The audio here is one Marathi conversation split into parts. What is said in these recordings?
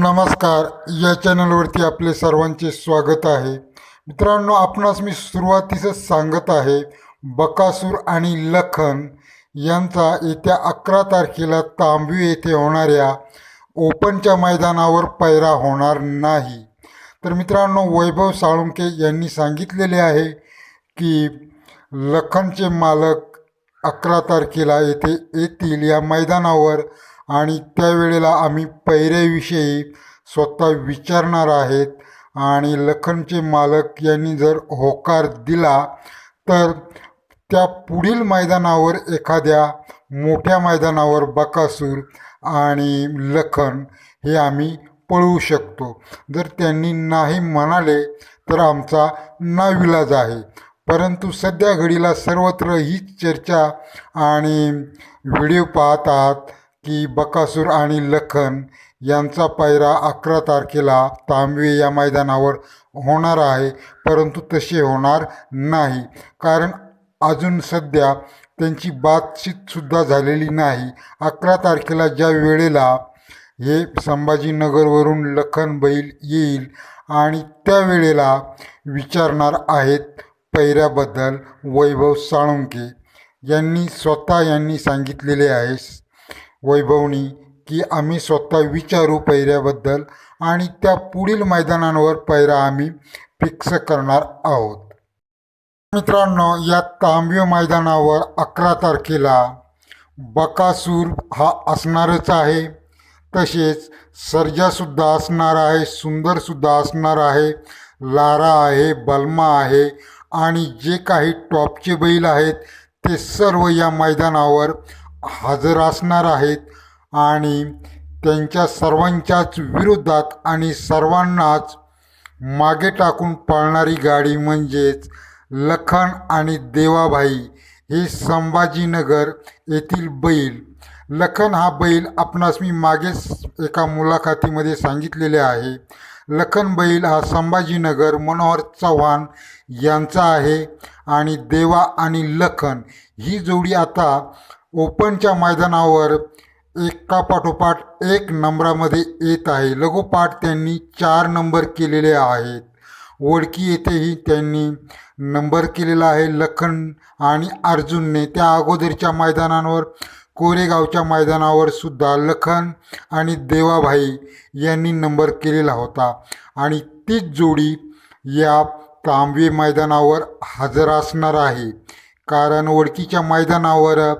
नमस्कार या चॅनलवरती आपले सर्वांचे स्वागत आहे. मित्रांनो आपणास मी सुरुवातीसच सांगत आहे बकासूर आणि लखन यांचा येत्या अकरा तारखेला तांबवी येथे होणाऱ्या ओपनच्या मैदानावर पैरा होणार नाही. तर मित्रांनो वैभव साळुंके यांनी सांगितलेले आहे की लखनचे मालक अकरा तारखेला येथे येतील या मैदानावर. आणि त्यावेळेला आम्ही पैऱ्याविषयी स्वतः विचारणार आहेत. आणि लखनचे मालक यांनी जर होकार दिला तर त्या पुढील मैदानावर एखाद्या मोठ्या मैदानावर बकासूर आणि लखन हे आम्ही पळवू शकतो. जर त्यांनी नाही म्हणाले तर आमचा नाविलाज आहे. परंतु सध्या घडीला सर्वत्र हीच चर्चा आणि व्हिडिओ पाहत आहात. की बकासूर आणि लखन यांचा पायरा अकरा तारखेला तांबवे या मैदानावर होणार आहे परंतु तसे होणार नाही. कारण अजून सध्या त्यांची बातचीतसुद्धा झालेली नाही. अकरा तारखेला ज्या वेळेला हे संभाजीनगरवरून लखन बैल येईल आणि त्यावेळेला विचारणार आहेत पैऱ्याबद्दल वैभव साळुंके यांनी स्वतः यांनी सांगितलेले आहे वैभवनी की आम्ही स्वतः विचारू पैऱ्याबद्दल आणि त्या पुढील मैदानांवर पैरा आम्ही फिक्स करणार आहोत. मित्रांनो या तांबव्य मैदानावर अकरा तारखेला बकासूर हा असणारच आहे. तसेच सर्जासुद्धा असणार आहे सुंदरसुद्धा असणार आहे लारा आहे बलमा आहे आणि जे काही टॉपचे बैल आहेत ते सर्व या मैदानावर हजर असणार आहेत आणि त्यांच्या सर्वांच्याच विरोधात आणि सर्वांनाच मागे टाकून पळणारी गाडी म्हणजेच लखन आणि देवाभाई हे संभाजीनगर येथील बैल. लखन हा बैल आपणास मी मागेच एका मुलाखतीमध्ये सांगितलेले आहे. लखन बैल हा संभाजीनगर मनोहर चव्हाण यांचा आहे आणि देवा आणि लखन ही जोडी आता ओपनच्या मैदानावर एकापाठोपाठ एक नंबरामध्ये येत आहे. लगोपाठ त्यांनी चार नंबर केलेले आहेत. ओळखी येथेही त्यांनी नंबर केलेला आहे. लखन आणि अर्जुनने त्या अगोदरच्या मैदानांवर कोरेगावच्या मैदानावर सुद्धा लखन आणि देवाभाई यांनी नंबर केलेला होता. आणि तीच जोडी या तांबवे मैदानावर हजर असणार आहे. कारण ओळखीच्या मैदानावर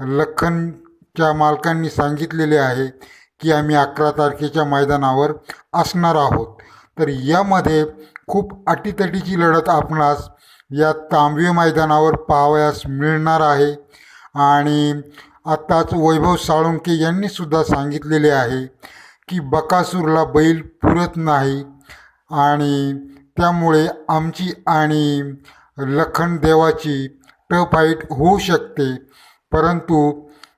लखनच्या मालकांनी सांगितलेले आहे की आम्ही अकरा तारखेच्या मैदानावर असणार आहोत. तर यामध्ये खूप अटीतटीची लढत आपणास या तांबवे मैदानावर पाहावयास मिळणार आहे. आणि आत्ताच वैभव साळुंके यांनी सुद्धा सांगितलेले आहे की बकासूरला बैल पुरत नाही आणि त्यामुळे आमची आणि लखन देवाची फाईट होऊ शकते. परंतु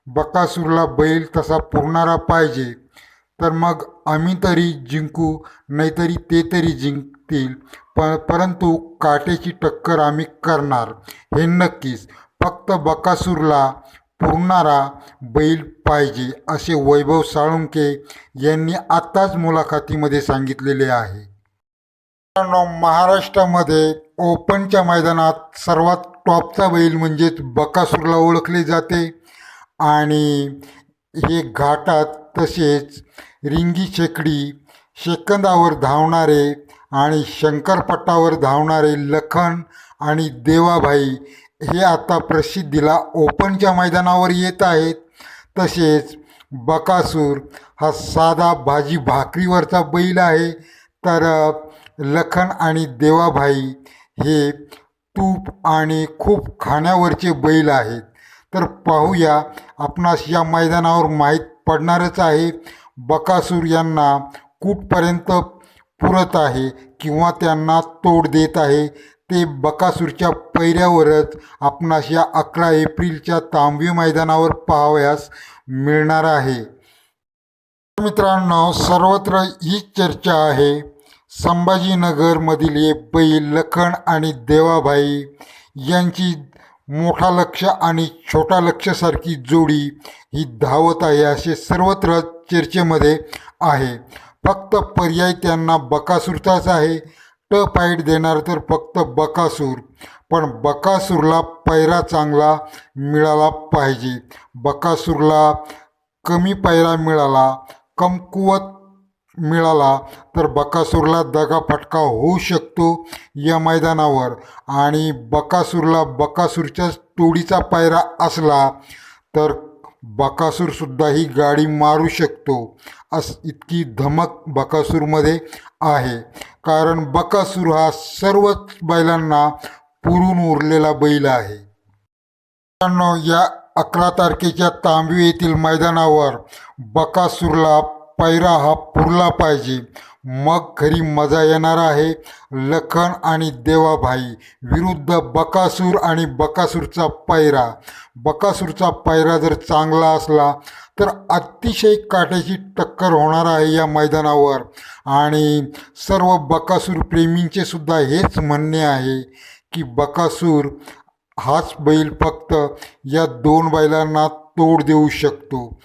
बकासूरला बैल तसा पुरणारा पाहिजे तर मग आम्ही तरी जिंकू नाहीतरी ते तरी जिंकतील. प परंतु काटेची टक्कर आम्ही करणार हे नक्कीच. फक्त बकासूरला पुरणारा बैल पाहिजे असे वैभव साळुंके यांनी आत्ताच मुलाखतीमध्ये सांगितलेले आहे. महाराष्ट्रामध्ये ओपनच्या मैदानात सर्वात टॉपचा बैल म्हणजेच बकासूरला ओळखले जाते. आणि हे घाटात तसेच रिंगी शेकडी शेकंदावर धावणारे आणि शंकरपट्टावर धावणारे लखन आणि देवाभाई हे आता प्रसिद्धीला ओपनच्या मैदानावर येत आहेत. तसेच बकासूर हा साधा भाजी भाकरीवरचा बैल आहे. तर लखन आणि देवाभाई हे तूप आणि खूप खाण्यावरचे बैल आहेत. तर पाहूया आपणास या मैदानावर माहीत पडणारच आहे बकासूर यांना कुठपर्यंत पुरत आहे किंवा त्यांना तोड देत आहे ते बकासूरच्या पैऱ्यावरच आपणास या अकरा एप्रिलच्या तांबवी मैदानावर पाहावयास मिळणार आहे. मित्रांनो सर्वत्र हीच चर्चा आहे. संभाजीनगरमधील हे बैल लखन आणि देवाभाई यांची मोठा लक्ष आणि छोटा लक्षसारखी जोडी ही धावत आहे असे सर्वत्र चर्चेमध्ये आहे. फक्त पर्याय त्यांना बकासूरचाच आहे. ट पाईट देणार तर फक्त बकासूर. पण बकासूरला पैरा चांगला मिळाला पाहिजे. बकासूरला कमी पैरा मिळाला. कमकुवत मिळाला तर बकासूरला दगा फटका होऊ शकतो या मैदानावर. आणि बकासूरला बकासूरच्या तोडीचा पायरा असला तर बकासूरसुद्धा ही गाडी मारू शकतो अस इतकी धमक बकासूरमध्ये आहे. कारण बकासूर हा सर्वच बैलांना पुरून उरलेला बैल आहे. या अकरा तारखेच्या तांबवी येथील मैदानावर बकासूरला पायरा हा पुरला पाहिजे. मग खरी मजा येणार आहे. लखन आणि देवाभाई विरुद्ध बकासूर आणि बकासूरचा पायरा. बकासूरचा पायरा जर चांगला असला तर अतिशय काट्याची टक्कर होणार आहे या मैदानावर. आणि सर्व बकासूर प्रेमींचे सुद्धा हेच म्हणणे आहे की बकासूर हाच बैल फक्त या दोन बैलांना तोड देऊ शकतो.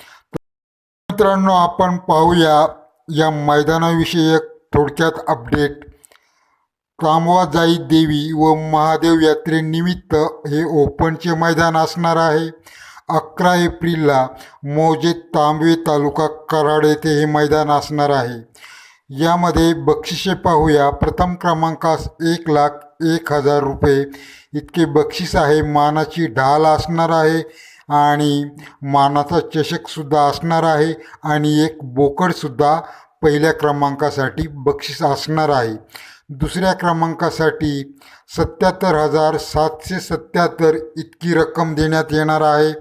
मित्रांनो आपण पाहूया या मैदानाविषयी एक थोडक्यात अपडेट कामवाजाई देवी व महादेव यात्रेनिमित्त हे ओपनचे मैदान असणार आहे. अकरा एप्रिलला मोजे तांबवे तालुका कराड येथे हे मैदान असणार आहे. यामध्ये बक्षिसे पाहूया. प्रथम क्रमांकास एक लाख एक हजार रुपये. इतके बक्षीस आहे. मानाची ढाल असणार आहे. आणि मानाचा चषकसुद्धा असणार आहे आणि एक बोकडसुद्धा पहिल्या क्रमांकासाठी बक्षीस असणार आहे. दुसऱ्या क्रमांकासाठी सत्याहत्तर हजार सातशे सत्याहत्तर इतकी रक्कम देण्यात येणार आहे.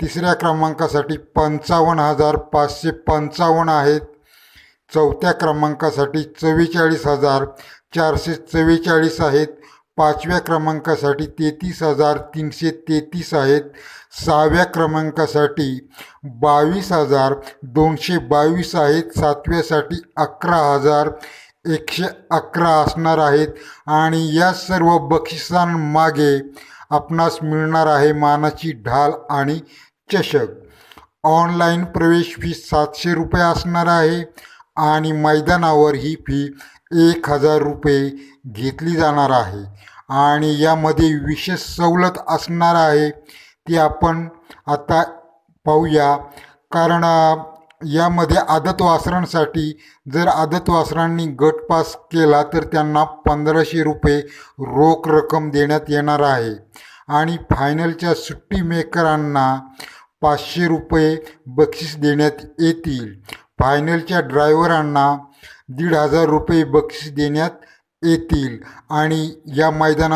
तिसऱ्या क्रमांकासाठी पंचावन्न हजार पाचशे पंचावन्न आहेत. चौथ्या क्रमांकासाठी चव्वेचाळीस हजार चारशे चव्वेचाळीस आहेत. पाचव्या क्रमांकासाठी तेहतीस हजार तीनशे तेहतीस आहेत. सहाव्या क्रमांकासाठी बावीस हजार दोनशे बावीस आहेत. सातव्यासाठी अकरा हजार एकशे अकरा असणार आहेत. आणि या सर्व बक्षिसांमागे आपणास मिळणार आहे मानाची ढाल आणि चषक. ऑनलाईन प्रवेश फी सातशे रुपये असणार आहे. आणि मैदानावर ही फी एक हजार रुपये घेतली जाणार आहे. आणि यामध्ये विशेष सवलत असणार आहे ती आपण आता पाहूया. कारण यामध्ये आदत वासरांसाठी जर आदत वासरांनी गट पास केला तर त्यांना पंधराशे रुपये रोख रक्कम देण्यात येणार आहे. आणि फायनलच्या सुट्टी मेकरांना पाचशे रुपये बक्षीस देण्यात येतील. फायनलच्या ड्रायव्हरांना दीड हजार रुपये बक्षीस देण्यात येतील. आणि या मैदानावर